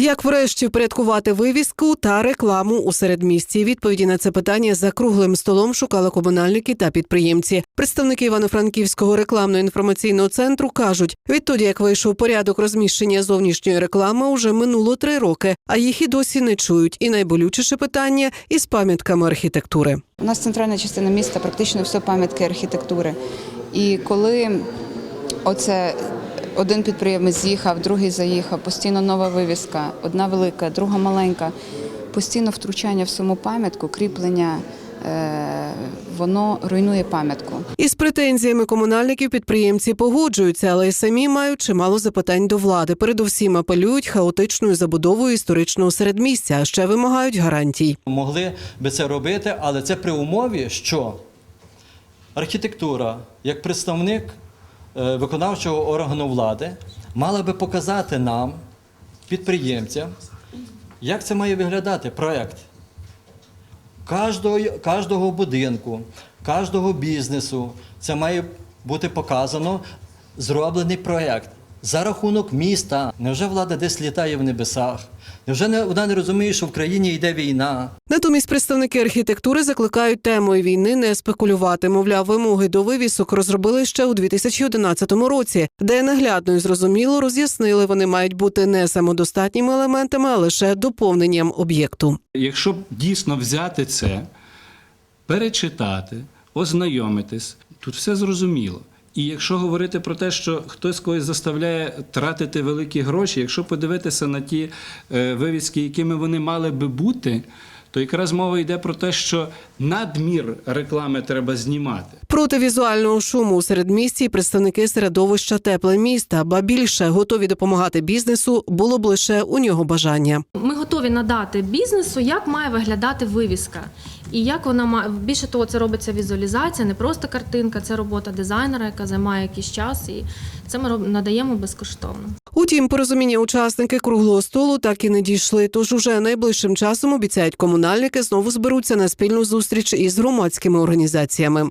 Як врешті впорядкувати вивіску та рекламу у середмісті? Відповіді на це питання за круглим столом шукали комунальники та підприємці. Представники Івано-Франківського рекламно-інформаційного центру кажуть, відтоді як вийшов порядок розміщення зовнішньої реклами, уже минуло три роки, а їх і досі не чують. І найболючіше питання із пам'ятками архітектури. У нас центральна частина міста, практично все пам'ятки архітектури. І коли оце один підприємець з'їхав, другий заїхав, постійно нова вивіска, одна велика, друга маленька, постійно втручання в саму пам'ятку, кріплення, е, воно руйнує пам'ятку. Із претензіями комунальників підприємці погоджуються, але й самі мають чимало запитань до влади. Передусім апелюють хаотичною забудовою історичного середмістя, а ще вимагають гарантій. Могли би це робити, але це при умові, що архітектура, як представник виконавчого органу влади, мала би показати нам, підприємцям, як це має виглядати проєкт Кожного, кожного будинку, кожного бізнесу це має бути показано зроблений проект за рахунок міста. Невже влада десь літає в небесах? Невже не, вона не розуміє, що в країні йде війна? Натомість представники архітектури закликають темою війни не спекулювати. Мовляв, вимоги до вивісок розробили ще у 2011 році, де наглядно і зрозуміло роз'яснили, вони мають бути не самодостатніми елементами, а лише доповненням об'єкту. Якщо дійсно взяти це, перечитати, ознайомитись, тут все зрозуміло. І якщо говорити про те, що хтось когось заставляє тратити великі гроші, якщо подивитися на ті е, вивіски, якими вони мали би бути, то якраз мова йде про те, що надмір реклами треба знімати. Проти візуального шуму у середмісті представники середовища тепле міста, ба більше готові допомагати бізнесу, було б лише у нього бажання. Ми готові надати бізнесу, як має виглядати вивіска. І як вона має більше того, це робиться візуалізація, не просто картинка, це робота дизайнера, яка займає якийсь час, і це ми роб- надаємо безкоштовно. Утім, порозуміння учасники круглого столу так і не дійшли. Тож уже найближчим часом обіцяють комунальники знову зберуться на спільну зустріч із громадськими організаціями.